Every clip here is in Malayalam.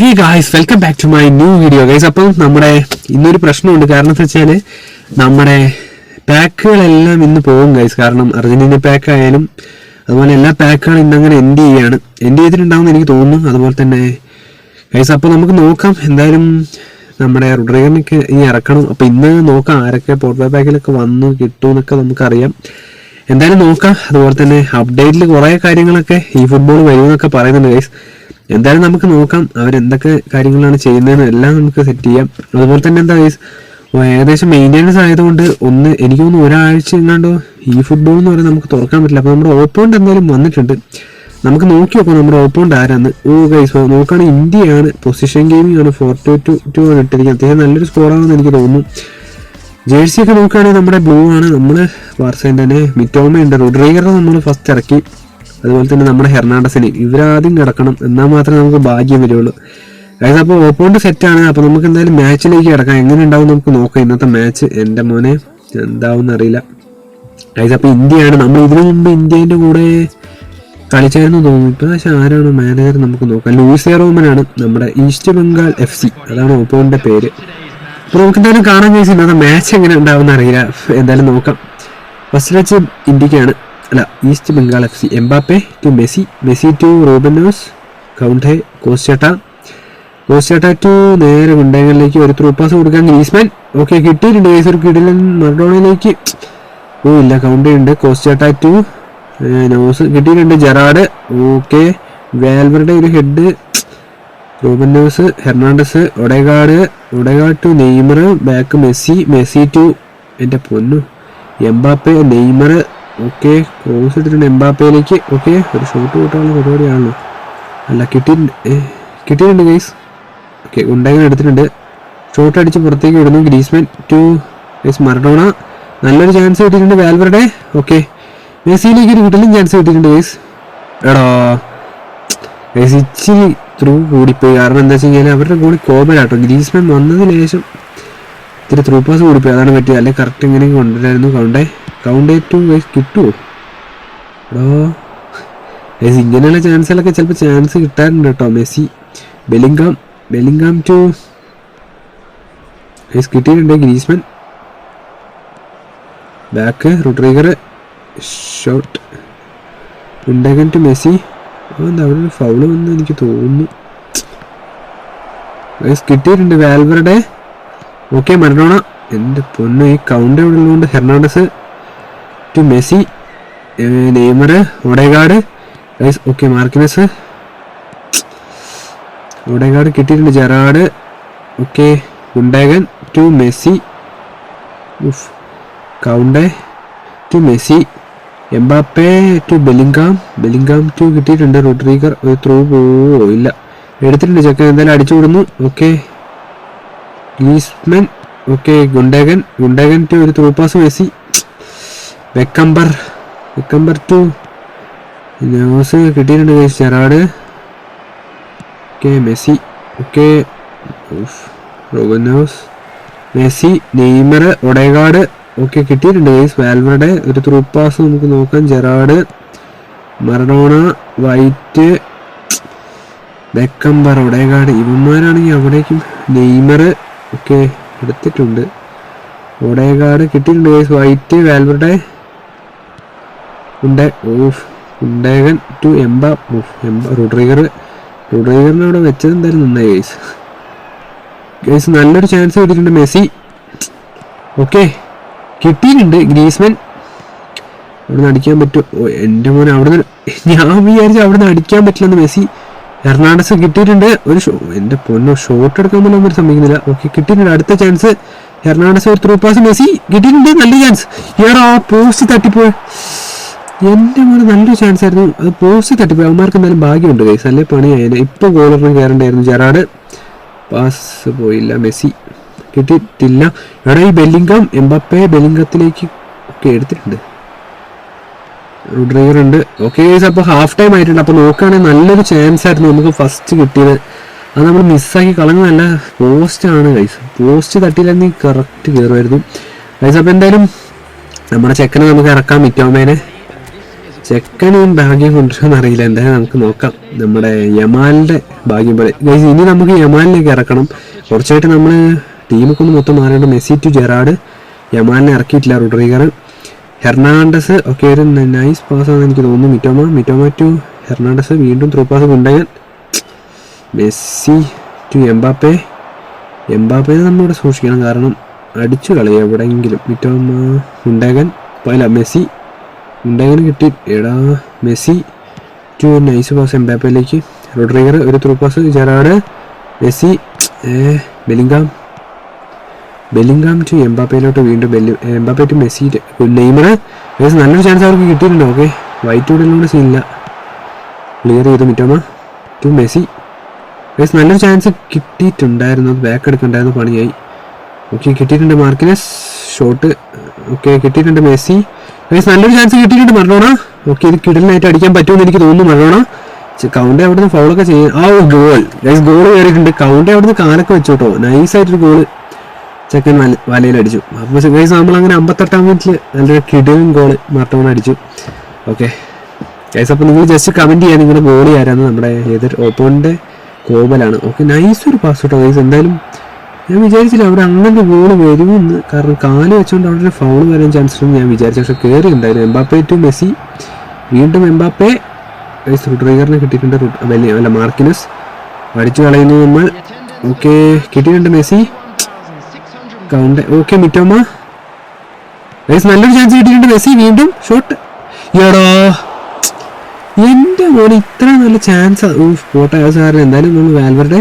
Hey guys welcome back to my new video guys അപ്പം നമ്മുടെ ഇന്നൊരു പ്രശ്നമുണ്ട്. കാരണം എന്താ വെച്ചാൽ നമ്മുടെ പാക്കുകളെല്ലാം ഇന്ന് പോകും ഗൈസ് കാരണം അർജന്റീന പാക്ക് ആയാലും അതുപോലെ എല്ലാ പാക്കുകളും ഇന്ന് അങ്ങനെ എൻഡ് ചെയ്യാണ്. എൻഡ് ചെയ്തിട്ടുണ്ടാവും എനിക്ക് തോന്നുന്നു. അതുപോലെ തന്നെ ഗൈസ് അപ്പോൾ നമുക്ക് നോക്കാം. എന്തായാലും നമ്മുടെ റുഡ്രിഗറിനൊക്കെ ഇനി ഇറക്കണം. അപ്പോൾ ഇന്ന് നോക്കാം ആരൊക്കെ പോർട്ട് പാക്കിലൊക്കെ വന്നു കിട്ടും എന്നൊക്കെ നമുക്കറിയാം. എന്തായാലും നോക്കാം. അതുപോലെ തന്നെ അപ്ഡേറ്റിൽ കുറേ കാര്യങ്ങളൊക്കെ ഈ ഫുട്ബോൾ വരുമെന്നൊക്കെ പറയുന്നുണ്ട് ഗൈസ് എന്തായാലും നമുക്ക് നോക്കാം അവരെന്തൊക്കെ കാര്യങ്ങളാണ് ചെയ്യുന്നതെന്ന് എല്ലാം നമുക്ക് സെറ്റ് ചെയ്യാം. അതുപോലെ തന്നെ എന്താ ഏകദേശം മെയിന്റെനൻസ് ആയതുകൊണ്ട് ഒന്ന് എനിക്ക് തോന്നുന്നു ഒരാഴ്ച എങ്ങാണ്ടോ ഈ ഫുട്ബോൾ എന്ന് പറയുന്നത് നമുക്ക് തുറക്കാൻ പറ്റില്ല. അപ്പോൾ നമ്മുടെ ഓപ്പോണ്ട് എന്തായാലും വന്നിട്ടുണ്ട്. നമുക്ക് നോക്കി നോക്കാം നമ്മുടെ ഓപ്പോണ്ട് ആരാന്ന്. ഓ ഗൈസ് നോക്കുകയാണെങ്കിൽ ഇന്ത്യയാണ് പൊസിഷൻ ഗെയിമിംഗ് ആണ് ഫോർ ടു ടു ടു ആണ് ഇട്ടിരിക്കുന്നത്. അത്യാവശ്യം നല്ലൊരു സ്കോറാണെന്ന് എനിക്ക് തോന്നുന്നു. ജേഴ്സി ഒക്കെ നോക്കുകയാണെങ്കിൽ നമ്മുടെ ബ്ലൂ ആണ് നമ്മൾ ബാർസേന്റെ തന്നെ മിറ്റോമ ഉണ്ട് നമ്മൾ ഫസ്റ്റ് ഇറക്കി. അതുപോലെ തന്നെ നമ്മുടെ ഹെർണാണ്ടസിന് ഇവരാദ്യം കിടക്കണം എന്നാൽ മാത്രമേ നമുക്ക് ഭാഗ്യം വരുള്ളൂ. അതായത് അപ്പോൾ ഓപ്പോണ്ട് സെറ്റാണ് അപ്പോൾ നമുക്ക് എന്തായാലും മാച്ചിലേക്ക് കിടക്കാം. എങ്ങനെ ഉണ്ടാവും നമുക്ക് നോക്കാം. ഇന്നത്തെ മാച്ച് എന്റെ മോനെ എന്താവും അറിയില്ല അതായത് അപ്പോൾ ഇന്ത്യയാണ്. നമ്മൾ ഇതിനു മുമ്പ് ഇന്ത്യേന്റെ കൂടെ കളിച്ചായിരുന്നു തോന്നുന്നു. ഇപ്പോൾ പക്ഷേ ആരാണ് മാനേജർ നമുക്ക് നോക്കാം. ലൂയിസ് റോമനാണ് നമ്മുടെ ഈസ്റ്റ് ബംഗാൾ എഫ് സി. അതാണ് ഓപ്പോണിന്റെ പേര്. അപ്പോൾ നമുക്ക് എന്തായാലും കാണാൻ ചോദിച്ചു ഇന്നത്തെ മാച്ച് എങ്ങനെ ഉണ്ടാവുമെന്ന് അറിയില്ല എന്തായാലും നോക്കാം. ഫസ്റ്റ് മാച്ച് ഇന്ത്യക്കാണ്. അല്ല East Bengal F C Mbappe to Messi Messi to റോബിനോസ് Kounde കോസ്റ്റേട്ട കോസ്റ്റേട്ട ടു നേരെ ഗുണ്ടകളിലേക്ക് ഒരു ത്രൂ പാസ് കൊടുക്കാൻ ഗ്രീസ്മാൻ. ഓക്കെ കിട്ടിയിട്ടുണ്ട്. ഗൈസ് കിടിലൻ മർഡോണയിലേക്ക് ഓ ഇല്ല കൗണ്ടേ ഉണ്ട് കോസ്റ്റേട്ട ടു നോസ് കിട്ടിയിട്ടുണ്ട്. ജെറാഡ്. ഓക്കെ വേൽവറുടെ ഒരു head Ruben Neves Hernandez Odegaard Odegaard to Neymar back Messi Messi to എന്റെ പൊന്നു. എംബാപ്പെ നെയ്മർ ഓക്കെ ക്രോസ് എടുത്തിട്ടുണ്ട് എംബാപ്പയിലേക്ക് ഓക്കെ ഒരു ഷോട്ട് കൂട്ടാനുള്ള പരിപാടിയാണല്ലോ. അല്ല കിട്ടിയിട്ടുണ്ട്. കിട്ടിയിട്ടുണ്ട് ഗൈസ് ഓക്കെ ഉണ്ടെങ്കിൽ എടുത്തിട്ടുണ്ട്. ഷോട്ട് അടിച്ച് പുറത്തേക്ക് വിടുന്നു ഗ്രീസ്മാൻ ടു ഗൈസ് മറഡോണ. നല്ലൊരു ചാൻസ് കിട്ടിയിട്ടുണ്ട് വാൽവറുടെ ഓക്കെ മെസ്സിയിലേക്ക് ഒരു കിട്ടലും ചാൻസ് കിട്ടിയിട്ടുണ്ട് ഗൈസ് എടാ ഗൈസ് ഇച്ചിരി ത്രൂ കൂടിപ്പോയി. കാരണം എന്താ വെച്ച് കഴിഞ്ഞാൽ അവരുടെ ഗോളി കോമലാട്ടോ ഗ്രീസ്മാൻ വന്നതിന് ശേഷം ഇത്തിരി ത്രൂ പാസ് കൂടിപ്പോയി. അതാണ് പറ്റിയത്. അല്ലെങ്കിൽ കറക്റ്റ് ഇങ്ങനെ കൊണ്ടുവരായിരുന്നു. കൗണ്ടേ. കൗണ്ടേ ടു ഗൈസ് കിട്ടുമോ എടോ. ഗൈസ് ഇങ്ങനെയുള്ള ചാൻസുകളൊക്കെ ചിലപ്പോൾ ചാൻസ് കിട്ടാറുണ്ട് കേട്ടോ. Messi Bellingham Bellingham to guys കിട്ടിയിട്ടുണ്ട് ഗ്രീസ്മാൻ? ബാക്ക് റോഡ്രീഗർ ഷോട്ട് ഉണ്ടകൻ ടു മെസ്സി. എന്താ അവിടെ ഒരു ഫൗൾ വന്ന് എനിക്ക് തോന്നുന്നു. ഗൈസ് കിട്ടിയിട്ടുണ്ട്. വാൽവറുടെ ഓക്കെ മരണോണ എന്റെ പൊന്നു ഈ കൗണ്ട് ഉള്ളതുകൊണ്ട് Hernandez to Messi Neymar guys okay Marquinhos. Odegaard കിട്ടിയിട്ടുണ്ട് Gerrard okay ഉണ്ടേകൻ to Messi. Kounde to Messi. Mbappe to Bellingham Bellingham to കിട്ടിയിട്ടുണ്ട് റോഡ്രീഗർ ഒരു ത്രൂ പോവോ ഇല്ല. എടുത്തിട്ടുണ്ട് ചെക്കൻ എന്തായാലും അടിച്ചു വിടുന്നു okay Griezmann okay Gundogan Gundogan to ഒരു through pass Messi. Beckenbauer Beckenbauer to Neves കിട്ടിയിട്ടുണ്ട് ചെറാഡ് ഓക്കെ മെസ്സി. ഓക്കെ റോബനോസ് മെസ്സി നെയ്മർ ഒടേകാട് ഓക്കെ കിട്ടിയിട്ടുണ്ട് ഗൈസ് വാൽവറുടെ ഒരു ത്രൂ പാസ് നമുക്ക് നോക്കാം. Gerrard Maradona White. Beckenbauer Odegaard ഇവന്മാരാണെങ്കിൽ അവിടേക്കും നെയ്മർ ഒക്കെ എടുത്തിട്ടുണ്ട്. ഒടേകാട് കിട്ടിയിട്ടുണ്ട് ഗൈസ് വൈറ്റ് വാൽവറുടെ ഉണ്ടേ ഓഫ് ഉണ്ടേഗൻ ടു എംബ എംബ റോഡ്രീഗർ. റോഡ്രീഗറിനെ അവിടെ വെച്ചത് എന്തായാലും നന്നായി ഗൈസ് ഗൈസ് നല്ലൊരു ചാൻസ് കിട്ടിയിട്ടുണ്ട് മെസ്സി. ഓക്കെ കിട്ടിയിട്ടുണ്ട് ഗ്രീസ്മൻ. അവിടുന്ന് അടിക്കാൻ പറ്റുമോ എന്റെ മോനെ അവിടുന്ന് ഞാൻ വിചാരിച്ചു അവിടുന്ന് അടിക്കാൻ പറ്റില്ലെന്ന് മെസ്സി. എർണാണ്ടസ് കിട്ടിയിട്ടുണ്ട്. ഒരു ഷോ എന്റെ പൊന്നോ ഷോട്ട് എടുക്കാൻ പോലും അവർ സമ്മതിക്കുന്നില്ല. ഓക്കെ കിട്ടിയിട്ടുണ്ട്. അടുത്ത ചാൻസ് എർണാണ്ടസ് ഒരു ത്രൂ പാസ് മെസ്സി. കിട്ടിയിട്ടുണ്ട്. നല്ല ചാൻസ് ഏടാ പോസ്റ്റ് തട്ടിപ്പോയി. എന്റെ മോനെ നല്ലൊരു ചാൻസ് ആയിരുന്നു. അത് പോസ്റ്റ് തട്ടിപ്പോയി. അവന്മാർക്ക് എന്തായാലും ഭാഗ്യമുണ്ട് കൈസ് അല്ലേ പണിയായാലും ഇപ്പോൾ ഗോളറിന് കയറണ്ടായിരുന്നു ജറാഡ്. പാസ് പോയില്ല. മെസ്സി കിട്ടിയിട്ടില്ല. ഇവിടെ ഈ ബെല്ലിംഗം എംബപ്പെ ബെല്ലിംഗത്തിലേക്ക് ഒക്കെ എടുത്തിട്ടുണ്ട്. ഡ്രൈവർ ഉണ്ട്. ഓക്കെ അപ്പോൾ ഹാഫ് ടൈം ആയിട്ടുണ്ട്. അപ്പോൾ നോക്കുകയാണെങ്കിൽ നല്ലൊരു ചാൻസ് ആയിരുന്നു നമുക്ക് ഫസ്റ്റ് കിട്ടിയത്. അത് നമ്മൾ മിസ്സാക്കി കളഞ്ഞതല്ല പോസ്റ്റ് ആണ് ഗൈസ് പോസ്റ്റ് തട്ടിയില്ലെങ്കിൽ കറക്റ്റ് കയറുമായിരുന്നു ഗൈസ് അപ്പോൾ എന്തായാലും നമ്മുടെ ചെക്കനെ നമുക്ക് ഇറക്കാം. മിറ്റോമേനെ. ചെക്കനെയും ഭാഗ്യം കൊണ്ടുവരാൻ അറിയില്ല എന്തായാലും നമുക്ക് നോക്കാം. നമ്മുടെ യമാലിന്റെ ഭാഗ്യം പോലെ. ഇനി നമുക്ക് യമാലിലേക്ക് ഇറക്കണം. കുറച്ചായിട്ട് നമ്മൾ ടീമിൽ കൊണ്ട് മൊത്തം മാറിയിട്ട് മെസ്സി ടു ജെറാഡ്. യമാലിനെ ഇറക്കിയിട്ടില്ല റോഡ്രിഗർ ഹെർണാണ്ടസ് ഒക്കെ ഒരു നൈസ് പാസ് ആണെന്ന് എനിക്ക് തോന്നുന്നു. Mitoma Mitoma to Hernandez. വീണ്ടും ത്രൂ പാസ് കൊണ്ടുപോയാൽ മെസ്സി ടു എംബാപ്പെ. എംബാപ്പയെ നമ്മളിവിടെ സൂക്ഷിക്കണം. കാരണം അടിച്ചു കളയും എവിടെയെങ്കിലും. മിറ്റോമ ഉണ്ടാകാൻ പോയില്ല മെസ്സി. ഉണ്ടാകാൻ കിട്ടി. എടാ മെസ്സി ടു നൈസ് പാസ് എംബാപ്പയിലേക്ക്. റോഡ്രിഗർ ഒരു through pass Gerrard Messi Bellingham Bellingham to എംബാപ്പയിലോട്ട് വീണ്ടും ബെല്ലി എംബാപ്പ ടു മെസ്സി നെയ്മർ. ഏകദേശം നല്ലൊരു ചാൻസ് അവർക്ക് കിട്ടിയിട്ടുണ്ട് ഓക്കെ. വൈറ്റ് ഉടലോട് സീനില്ല ക്ലിയർ ചെയ്തു മിറ്റോമ ടു മെസ്സി. ഏകദേശം നല്ലൊരു ചാൻസ് കിട്ടിയിട്ടുണ്ടായിരുന്നു അത് ബാക്ക് എടുക്കണ്ടായിരുന്നു പണിയായി. ഓക്കെ കിട്ടിയിട്ടുണ്ട് മാർക്കിനസ്. ഷോട്ട് ഓക്കെ കിട്ടിയിട്ടുണ്ട് മെസ്സി. നല്ലൊരു ചാൻസ് കിട്ടിയിട്ടുണ്ട് മറണോണ ഓക്കെ ഇത് കിടലിനായിട്ട് അടിക്കാൻ പറ്റുമെന്ന് എനിക്ക് തോന്നുന്നു മറണോണ കൗണ്ട് അവിടുന്ന് ഫൗളൊക്കെ ചെയ്യും ആ ഒരു ഗോൾ ഗൈസ് ഗോൾ കയറിയിട്ടുണ്ട്. കൗണ്ട് അവിടുന്ന് കാലൊക്കെ വെച്ചു കേട്ടോ. നൈസായിട്ടൊരു ഗോൾ ചെക്കൻ വല വലയിലടിച്ചു അപ്പോൾ ഗൈസ് നമ്മൾ അങ്ങനെ അമ്പത്തെട്ടാം മിനിറ്റിൽ നല്ലൊരു കിടിലും ഗോൾ മറട്ടോൺ അടിച്ചു. ഓക്കെ ഗൈസ് അപ്പോൾ നിങ്ങൾ ജസ്റ്റ് കമന്റ് ചെയ്യാൻ നിങ്ങളുടെ ഗോളി ആരാന്ന് നമ്മുടെ ഏതൊരു ഓപ്പോണിന്റെ കോബലാണ് ഓക്കെ നൈസ് ഒരു പാസ് കേട്ടോ ഗൈസ് എന്തായാലും ഞാൻ വിചാരിച്ചില്ല അവിടെ അങ്ങനെ ഗോൾ വരുമെന്ന് കാരണം കാൽ വെച്ചുകൊണ്ട് അവിടെ ഒരു ഫൗൾ വരാൻ ചാൻസ് ഉണ്ടെന്ന് ഞാൻ വിചാരിച്ചു. പക്ഷെ കയറി ഉണ്ടായിരുന്നു എംബാപ്പെ ടു മെസ്സി. വീണ്ടും എംബാപ്പെ. ഗൈസ് റൂട്രീഗറിനെ കിട്ടിയിട്ടുണ്ട് വലിയ അല്ല മാർക്കിനസ്. അടിച്ചു കളയുന്നു നമ്മൾ. ഓക്കെ കിട്ടിയിട്ടുണ്ട് മെസ്സി. Kounde okay Mitoma. നല്ലൊരു ചാൻസ് കിട്ടിയിട്ടുണ്ട് മെസ്സി. വീണ്ടും ഷോട്ട് യോടോ എന്റെ മോനെ ഇത്ര നല്ല ചാൻസ് പോട്ടെ സാറിന്. എന്തായാലും നമ്മൾ വാൽവറുടെ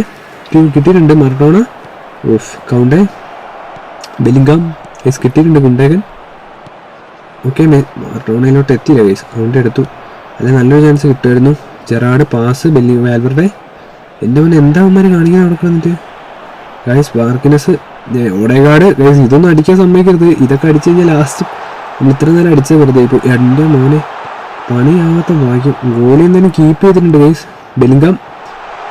കിട്ടിയിട്ടുണ്ട്. മറഡോണ. ഊഫ് കൗണ്ട് ബെലിംഗാം കേസ് കിട്ടിയിട്ടുണ്ട് ഗുണ്ടേകൻ. ഓക്കെ മറഡോണയിലോട്ട് എത്തിയില്ല കേസ് കൗണ്ട് എടുത്തു. അല്ലെ നല്ലൊരു ചാൻസ് കിട്ടുമായിരുന്നു. ജെറാഡ് പാസ് ബെല്ലി വാൽവറുടെ എന്റെ മുന്നേ എന്താ അവന്മാർ കാണിക്കാൻ നടക്കുന്നിട്ട് ഗൈസ് വാർക്കിനസ് ഓടേകാട് ഗൈസ് ഇതൊന്നും അടിക്കാൻ സമ്മതിക്കരുത്. ഇതൊക്കെ അടിച്ചു കഴിഞ്ഞാൽ ലാസ്റ്റ് നമ്മൾ ഇത്ര നേരം അടിച്ചത് വെറുതെ. ഇപ്പോൾ എന്റെ മോനെ പണിയാവാത്ത ഭാഗ്യം. ഗോലിയും തന്നെ കീപ്പ് ചെയ്തിട്ടുണ്ട് ഗൈസ് ബെലിംഗാം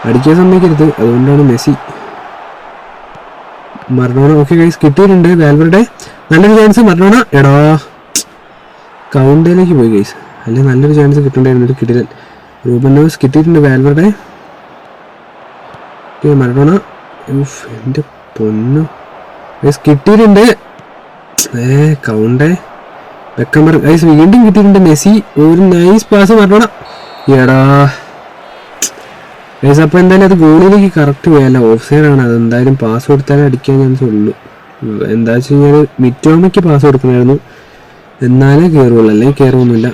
അടിക്കാൻ സമ്മതിക്കരുത്. അതുകൊണ്ടാണ് മെസ്സി മറണോണ ഓക്കെ ഗൈസ് കിട്ടിയിട്ടുണ്ട്. വാൽവറുടെ നല്ലൊരു ചാൻസ് മറഡോണ എടാ. കൗണ്ടയിലേക്ക് പോയി ഗൈസ് അല്ലെ നല്ലൊരു ചാൻസ് കിട്ടണ്ടായിരുന്നു കിട്ടില്ല റൂബൻ ലോസ് കിട്ടിയിട്ടുണ്ട് വാൽവറുടെ ഓക്കെ മറഡോണ എന്റെ പൊന്നു. ഗൈസ് കിട്ടിയിട്ടുണ്ട്. ഏ കൗണ്ടേ വെക്കമ്പർ ഗൈസ് വീണ്ടും കിട്ടിയിട്ടുണ്ട് മെസ്സി. ഒരു നൈസ് പാസ് മറഡോണ എടാ. ഗൈസ് അപ്പോൾ എന്തായാലും അത് ഗോളിലേക്ക് കറക്റ്റ് പോയല്ല ഓഫ് സൈഡാണ് അത് എന്തായാലും പാസ് കൊടുത്താലേ അടിക്കാൻ ചാൻസ് ഉള്ളൂ. എന്താ വെച്ച് കഴിഞ്ഞാൽ മിറ്റോമയ്ക്ക് പാസ് കൊടുക്കണമായിരുന്നു. എന്നാലേ കയറുള്ളൂ അല്ലെങ്കിൽ കയറുമൊന്നുമില്ല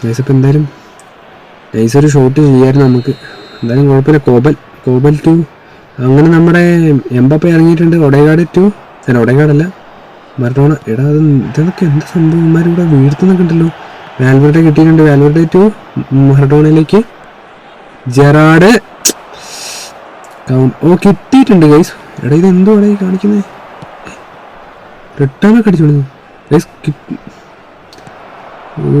ഗൈസ് അപ്പോൾ എന്തായാലും നൈസ് ഒരു ഷോട്ട് ചെയ്യായിരുന്നു നമുക്ക്. എന്തായാലും കുഴപ്പമില്ല. കോബൽ കോബൽ ടു. അങ്ങനെ നമ്മുടെ എംബപ്പ ഇറങ്ങിയിട്ടുണ്ട്. Odegaard to. അല്ല ഒടേകാടല്ല മറഡോണ. എടാ അത് ഇതൊക്കെ എന്ത് സംഭവം? ഇവിടെ വീഴ്ത്തുന്നൊക്കെ ഉണ്ടല്ലോ. വാൽവറുടെ കിട്ടിയിട്ടുണ്ട്. വാൽവറുടെ ടു മറഡോണയിലേക്ക്. ജെറാഡ്. കൗണ്ട് ഓ കിട്ടിയിട്ടുണ്ട് ഗൈസ് എടാ ഇത് എന്തുവാണ് ഈ കാണിക്കുന്നത് റിട്ടേൺ ഒക്കെ അടിച്ചു ഗൈസ്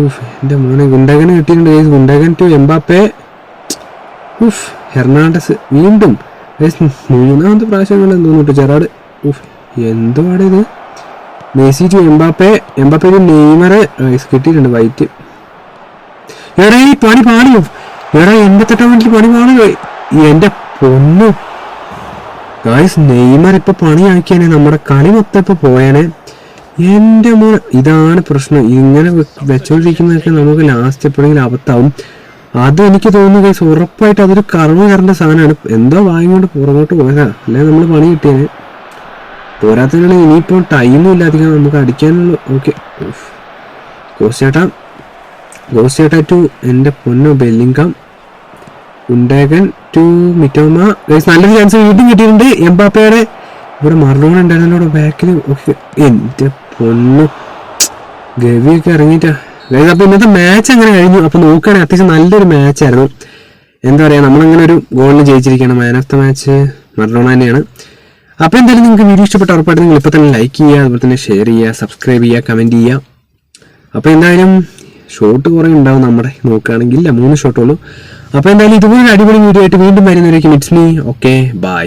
ഊഫ് എന്റെ മോനെ ഗുണ്ടകനെ കിട്ടിയിട്ടുണ്ട് ഗൈസ് ഗുണ്ടകൻ ടു എംബാപ്പെ. ഊഫ് ഹെർണാണ്ടസ്. വീണ്ടും ഗൈസ് മൂന്നാമത്തെ പ്രാവശ്യം കൊണ്ട് തോന്നിട്ട് ജെറാഡ്. ഉഫ് എന്തുവാണ് ഇത്? Messi to Mbappe. Mbappe to Neymar guys കിട്ടിയിട്ടുണ്ട് വൈറ്റ്. എടാ ഈ പണി പാടിയോ? എടാ എൺപത്തെട്ടാം മിനിറ്റ് പണി പാടുക. എന്റെ പൊന്നു. ഗായ്സ് നെയ്മർ ഇപ്പൊ പണിയാക്കിയാനെ നമ്മുടെ കളി മൊത്തം ഇപ്പൊ പോയാനെ എന്റെ മോൻ ഇതാണ് പ്രശ്നം. ഇങ്ങനെ വെച്ചോണ്ടിരിക്കുന്നതൊക്കെ നമുക്ക് ലാസ്റ്റ് എപ്പോഴെങ്കിലും അബദ്ധാവും അത് എനിക്ക് തോന്നുന്നു ഗൈസ് ഉറപ്പായിട്ട് അതൊരു കറവ് കറണ്ട സാധനമാണ്. എന്തോ വായും കൊണ്ട് പുറകോട്ട് പോയതാ. അല്ലെ നമ്മൾ പണി കിട്ടിയേനെ? പോരാത്തതിനാണ് ഇനിയിപ്പോൾ ടൈമും ഇല്ല അധികം നമുക്ക് അടിക്കാനുള്ള ഓക്കെ കോസ്റ്റേട്ടാ കോസ്റ്റേട്ട ടു എന്റെ പൊന്നു ബെല്ലിങ്കം. ഉണ്ടേകൻ ടു മിറ്റോമ. നല്ലൊരു ചാൻസ് വീണ്ടും കിട്ടിയിട്ടുണ്ട്. എംബാപ്പയുടെ ഇവിടെ മറഡോണ ഉണ്ടായിരുന്നല്ലോ ബാക്കിൽ എന്റെ പൊന്നു. ഗവിയൊക്കെ ഇറങ്ങിയിട്ടാ. അപ്പോൾ ഇന്നത്തെ മാച്ച് അങ്ങനെ കഴിഞ്ഞു. അപ്പോൾ നോക്കുകയാണെങ്കിൽ അത്യാവശ്യം നല്ലൊരു മാച്ചായിരുന്നു എന്താ പറയുക നമ്മളങ്ങനെ ഒരു ഗോളിന് ജയിച്ചിരിക്കുകയാണ്. Man of the match Maradona തന്നെയാണ്. അപ്പോൾ എന്തായാലും നിങ്ങൾക്ക് വീഡിയോ ഇഷ്ടപ്പെട്ട ഉറപ്പായിട്ട് നിങ്ങൾ ഇപ്പോൾ തന്നെ ലൈക്ക് ചെയ്യുക അതുപോലെ തന്നെ ഷെയർ ചെയ്യുക സബ്സ്ക്രൈബ് ചെയ്യുക കമന്റ് ചെയ്യുക. അപ്പോൾ എന്തായാലും ഷോട്ട് കുറേ ഉണ്ടാവും നമ്മുടെ. നോക്കുകയാണെങ്കിൽ ഇല്ല മൂന്ന് ഷോട്ടുള്ളൂ അപ്പോൾ എന്തായാലും ഇതുപോലെ അടിപൊളി വീഡിയോ ആയിട്ട് വീണ്ടും വരുന്നവരേക്കും ഇറ്റ്സ് മീ ഓക്കെ ബൈ